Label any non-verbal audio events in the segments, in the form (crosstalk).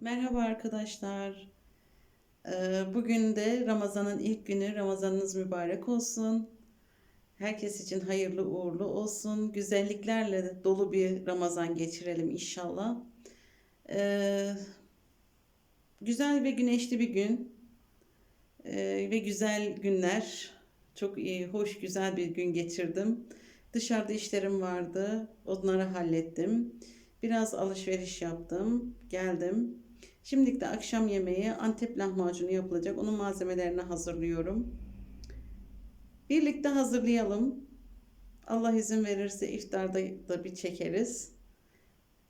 Merhaba arkadaşlar. Ee, Bugün de Ramazan'ın ilk günü. Ramazanınız mübarek olsun. Herkes için hayırlı uğurlu olsun. Güzelliklerle dolu bir Ramazan geçirelim inşallah. Ee, Güzel ve güneşli bir gün ee, ve güzel günler. Çok iyi, hoş, güzel bir gün geçirdim. Dışarıda işlerim vardı. Onları hallettim. Biraz alışveriş yaptım. Geldim. Şimdilik de akşam yemeği Antep lahmacunu yapılacak. Onun malzemelerini hazırlıyorum. Birlikte hazırlayalım. Allah izin verirse iftarda da bir çekeriz.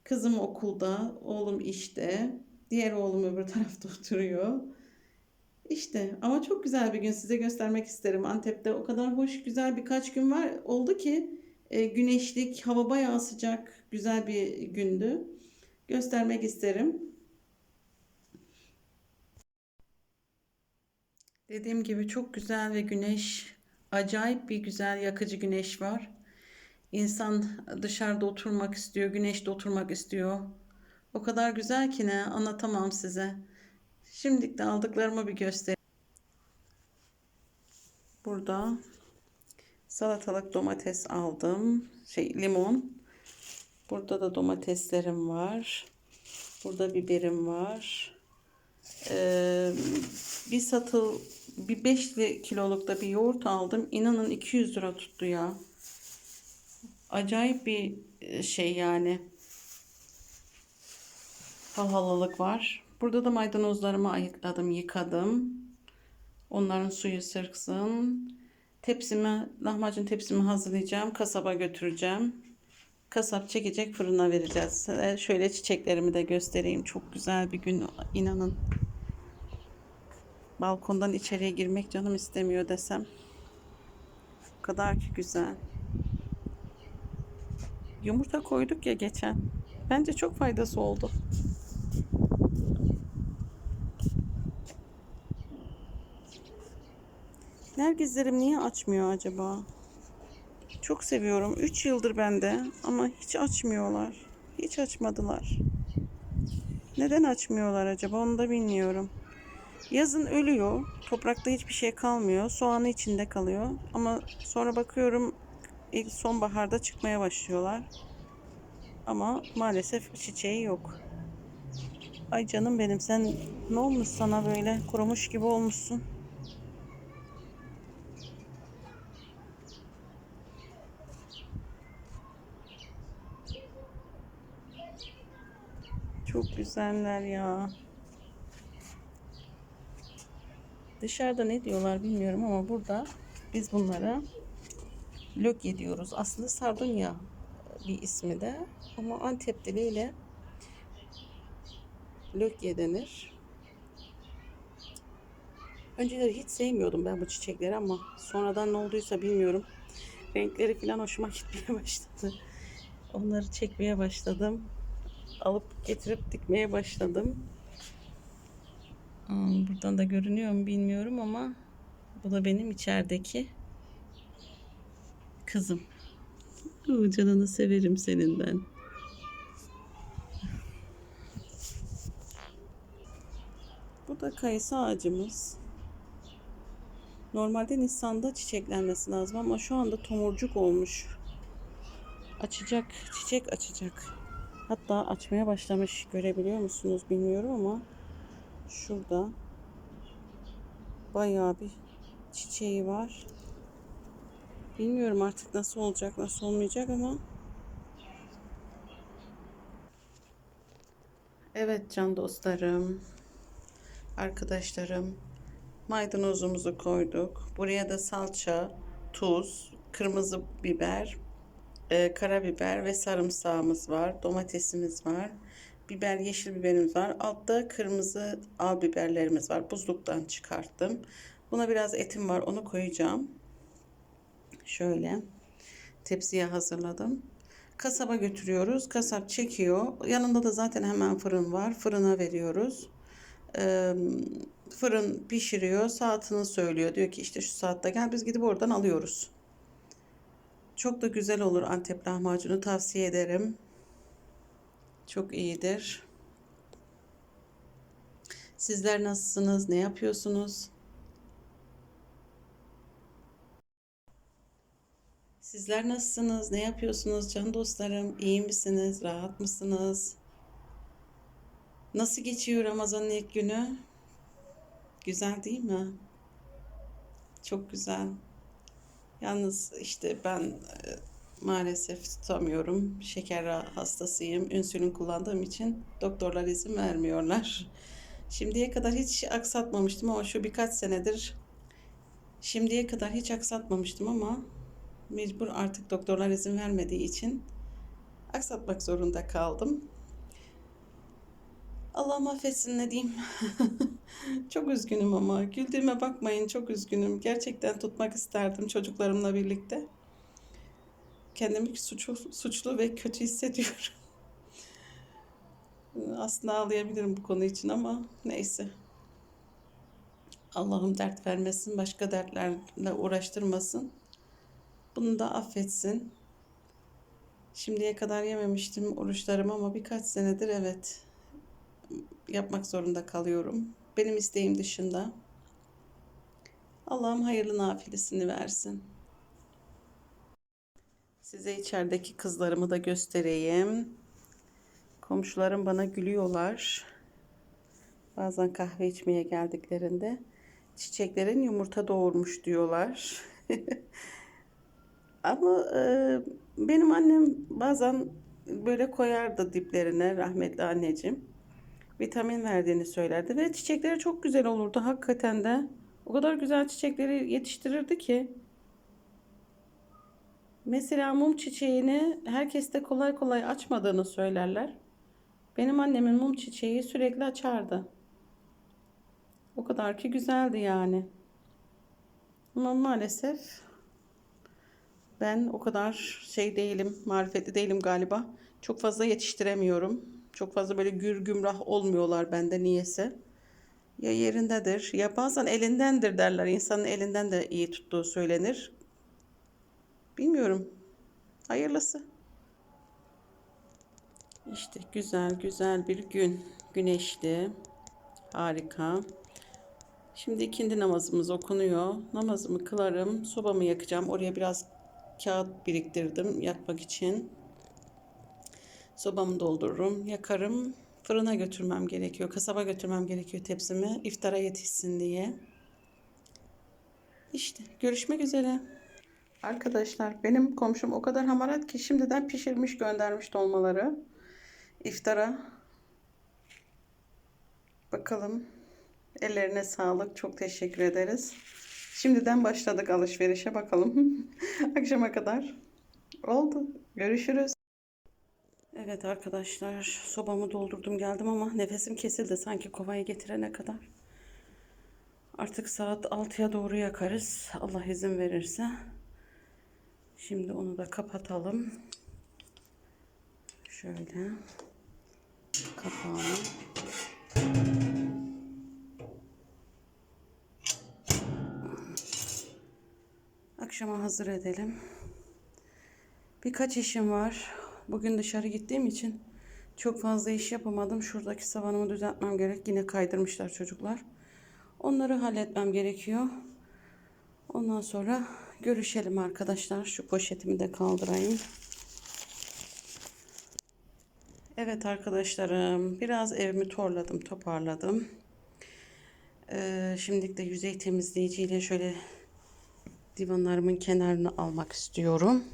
Kızım okulda, oğlum işte. Diğer oğlum öbür tarafta (laughs) oturuyor. İşte ama çok güzel bir gün size göstermek isterim. Antep'te o kadar hoş güzel birkaç gün var oldu ki e, güneşlik, hava bayağı sıcak, güzel bir gündü. Göstermek isterim. Dediğim gibi çok güzel ve güneş, acayip bir güzel yakıcı güneş var. İnsan dışarıda oturmak istiyor, güneşte oturmak istiyor. O kadar güzel ki ne anlatamam size. Şimdilik de aldıklarımı bir göstereyim. Burada salatalık domates aldım. Şey limon. Burada da domateslerim var. Burada biberim var. Ee, bir satıl bir 5 kiloluk da bir yoğurt aldım. İnanın 200 lira tuttu ya. Acayip bir e, şey yani. Pahalılık var. Burada da maydanozlarımı ayıkladım, yıkadım. Onların suyu sırksın. Tepsimi, lahmacun tepsimi hazırlayacağım. Kasaba götüreceğim. Kasap çekecek fırına vereceğiz. Şöyle çiçeklerimi de göstereyim. Çok güzel bir gün inanın. Balkondan içeriye girmek canım istemiyor desem. O kadar ki güzel. Yumurta koyduk ya geçen. Bence çok faydası oldu. Nergizlerim niye açmıyor acaba? Çok seviyorum. 3 yıldır bende ama hiç açmıyorlar. Hiç açmadılar. Neden açmıyorlar acaba onu da bilmiyorum. Yazın ölüyor. Toprakta hiçbir şey kalmıyor. Soğanı içinde kalıyor. Ama sonra bakıyorum ilk sonbaharda çıkmaya başlıyorlar. Ama maalesef çiçeği yok. Ay canım benim sen ne olmuş sana böyle kurumuş gibi olmuşsun. Çok güzeller ya. Dışarıda ne diyorlar bilmiyorum ama burada biz bunlara lökye diyoruz. Aslında sardunya bir ismi de ama Antep diliyle lökye denir. Önceleri hiç sevmiyordum ben bu çiçekleri ama sonradan ne olduysa bilmiyorum. Renkleri falan hoşuma (laughs) gitmeye başladı. Onları çekmeye başladım. Alıp getirip dikmeye başladım. Hmm, Buradan da görünüyor mu bilmiyorum ama bu da benim içerideki kızım. Oo, canını severim senin ben. Bu da kayısı ağacımız. Normalde Nisan'da çiçeklenmesi lazım ama şu anda tomurcuk olmuş. Açacak, çiçek açacak. Hatta açmaya başlamış görebiliyor musunuz bilmiyorum ama şurada bayağı bir çiçeği var. Bilmiyorum artık nasıl olacak, nasıl olmayacak ama Evet can dostlarım, arkadaşlarım, maydanozumuzu koyduk. Buraya da salça, tuz, kırmızı biber, e, karabiber ve sarımsağımız var. Domatesimiz var. Biber, yeşil biberimiz var. Altta kırmızı al biberlerimiz var. Buzluktan çıkarttım. Buna biraz etim var. Onu koyacağım. Şöyle tepsiye hazırladım. Kasaba götürüyoruz. Kasap çekiyor. Yanında da zaten hemen fırın var. Fırına veriyoruz. Fırın pişiriyor. Saatini söylüyor. Diyor ki işte şu saatte gel. Biz gidip oradan alıyoruz. Çok da güzel olur Antep lahmacunu tavsiye ederim. Çok iyidir. Sizler nasılsınız? Ne yapıyorsunuz? Sizler nasılsınız? Ne yapıyorsunuz can dostlarım? İyi misiniz? Rahat mısınız? Nasıl geçiyor Ramazan'ın ilk günü? Güzel değil mi? Çok güzel. Yalnız işte ben e, maalesef tutamıyorum. Şeker hastasıyım. İnsülin kullandığım için doktorlar izin vermiyorlar. Şimdiye kadar hiç aksatmamıştım ama şu birkaç senedir şimdiye kadar hiç aksatmamıştım ama mecbur artık doktorlar izin vermediği için aksatmak zorunda kaldım. Allah affetsin ne diyeyim. (laughs) çok üzgünüm ama güldüğüme bakmayın çok üzgünüm. Gerçekten tutmak isterdim çocuklarımla birlikte. Kendimi suçlu, suçlu ve kötü hissediyorum. (laughs) Aslında ağlayabilirim bu konu için ama neyse. Allah'ım dert vermesin, başka dertlerle uğraştırmasın. Bunu da affetsin. Şimdiye kadar yememiştim oruçlarımı ama birkaç senedir evet yapmak zorunda kalıyorum. Benim isteğim dışında. Allah'ım hayırlı nafilesini versin. Size içerideki kızlarımı da göstereyim. Komşularım bana gülüyorlar. Bazen kahve içmeye geldiklerinde çiçeklerin yumurta doğurmuş diyorlar. (laughs) Ama e, benim annem bazen böyle koyardı diplerine rahmetli anneciğim. Vitamin verdiğini söylerdi ve çiçekleri çok güzel olurdu hakikaten de. O kadar güzel çiçekleri yetiştirirdi ki. Mesela mum çiçeğini herkes de kolay kolay açmadığını söylerler. Benim annemin mum çiçeği sürekli açardı. O kadar ki güzeldi yani. Ama maalesef ben o kadar şey değilim, marifetli değilim galiba. Çok fazla yetiştiremiyorum. Çok fazla böyle gür gümrah olmuyorlar bende niyeyse. Ya yerindedir ya bazen elindendir derler. İnsanın elinden de iyi tuttuğu söylenir. Bilmiyorum. Hayırlısı. İşte güzel güzel bir gün. Güneşli. Harika. Şimdi ikindi namazımız okunuyor. Namazımı kılarım. Sobamı yakacağım. Oraya biraz kağıt biriktirdim yakmak için. Sobamı doldururum. Yakarım. Fırına götürmem gerekiyor. Kasaba götürmem gerekiyor tepsimi. iftara yetişsin diye. İşte görüşmek üzere. Arkadaşlar benim komşum o kadar hamarat ki şimdiden pişirmiş göndermiş dolmaları. İftara. Bakalım. Ellerine sağlık. Çok teşekkür ederiz. Şimdiden başladık alışverişe bakalım. (laughs) Akşama kadar. Oldu. Görüşürüz. Evet arkadaşlar sobamı doldurdum geldim ama nefesim kesildi sanki kovayı getirene kadar. Artık saat 6'ya doğru yakarız. Allah izin verirse. Şimdi onu da kapatalım. Şöyle kapağını. Akşama hazır edelim. Birkaç işim var. Bugün dışarı gittiğim için çok fazla iş yapamadım. Şuradaki savanımı düzeltmem gerek. Yine kaydırmışlar çocuklar. Onları halletmem gerekiyor. Ondan sonra görüşelim arkadaşlar. Şu poşetimi de kaldırayım. Evet arkadaşlarım biraz evimi torladım toparladım. Ee, şimdilik de yüzey temizleyiciyle şöyle divanlarımın kenarını almak istiyorum.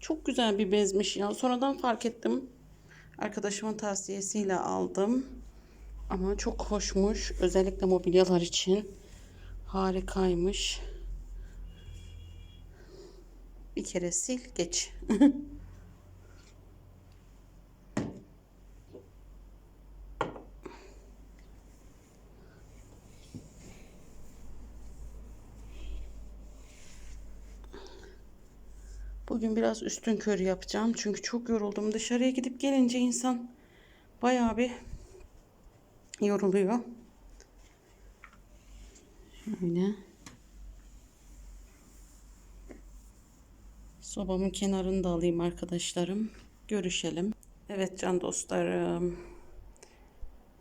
Çok güzel bir bezmiş ya. Sonradan fark ettim. Arkadaşımın tavsiyesiyle aldım. Ama çok hoşmuş. Özellikle mobilyalar için. Harikaymış. Bir kere sil geç. Bugün biraz üstün körü yapacağım. Çünkü çok yoruldum. Dışarıya gidip gelince insan bayağı bir yoruluyor. Şöyle. Sobamın kenarını da alayım arkadaşlarım. Görüşelim. Evet can dostlarım.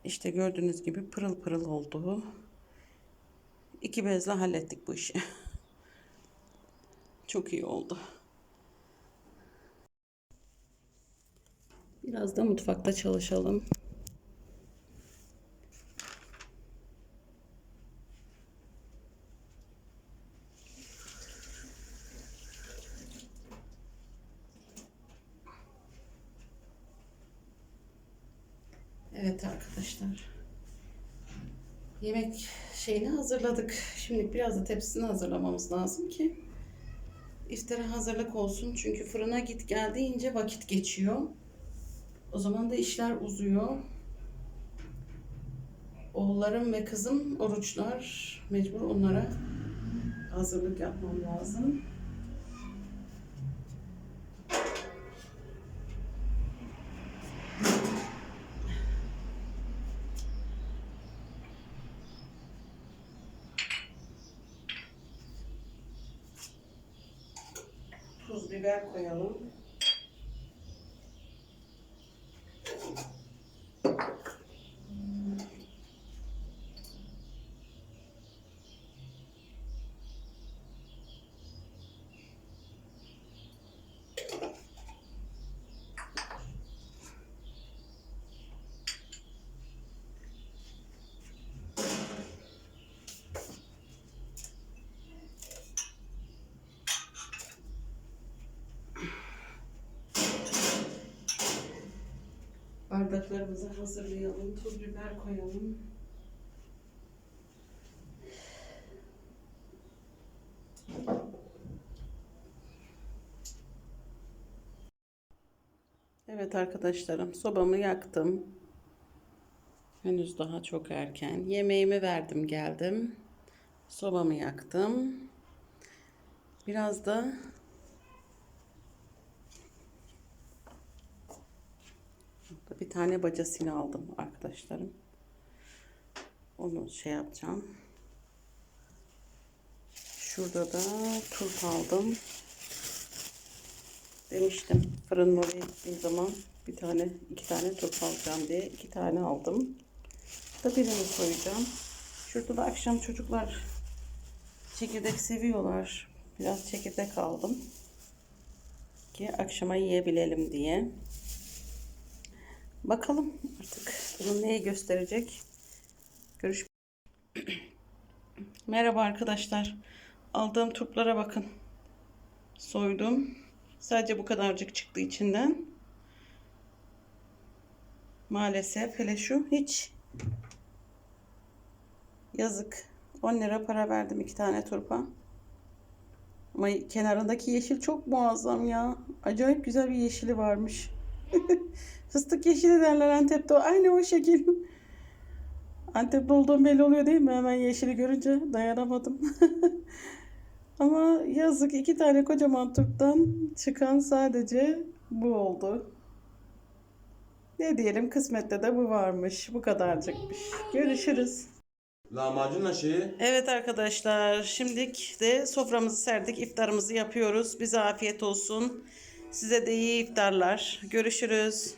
İşte gördüğünüz gibi pırıl pırıl oldu. İki bezle hallettik bu işi. (laughs) Çok iyi oldu. Biraz da mutfakta çalışalım. Evet arkadaşlar. Yemek şeyini hazırladık. Şimdi biraz da tepsisini hazırlamamız lazım ki iftara hazırlık olsun. Çünkü fırına git gel deyince vakit geçiyor. O zaman da işler uzuyor. Oğullarım ve kızım oruçlar. Mecbur onlara hazırlık yapmam lazım. Tuz, biber koyalım. Bardaklarımızı hazırlayalım. Tuz, biber koyalım. Evet arkadaşlarım, sobamı yaktım. Henüz daha çok erken. Yemeğimi verdim, geldim. Sobamı yaktım. Biraz da bir tane bacasını aldım arkadaşlarım. Onu şey yapacağım. Şurada da tuz aldım. Demiştim fırın oraya zaman bir tane iki tane turp alacağım diye iki tane aldım. Da birini koyacağım. Şurada da akşam çocuklar çekirdek seviyorlar. Biraz çekirdek aldım. Ki akşama yiyebilelim diye. Bakalım artık bunu neyi gösterecek. Görüş. (clears throat) Merhaba arkadaşlar. Aldığım turplara bakın. Soydum. Sadece bu kadarcık çıktı içinden. Maalesef hele şu hiç yazık. 10 lira para verdim iki tane turpa. Ama kenarındaki yeşil çok muazzam ya. Acayip güzel bir yeşili varmış. (laughs) Fıstık yeşili derler Antep'te. Aynı o şekil. Antep'te olduğum belli oluyor değil mi? Hemen yeşili görünce dayanamadım. (laughs) Ama yazık iki tane kocaman turptan çıkan sadece bu oldu. Ne diyelim kısmette de bu varmış. Bu kadarcıkmış. Görüşürüz. Lahmacunla şeyi Evet arkadaşlar, şimdilik de soframızı serdik, iftarımızı yapıyoruz. Bize afiyet olsun. Size de iyi iftarlar. Görüşürüz.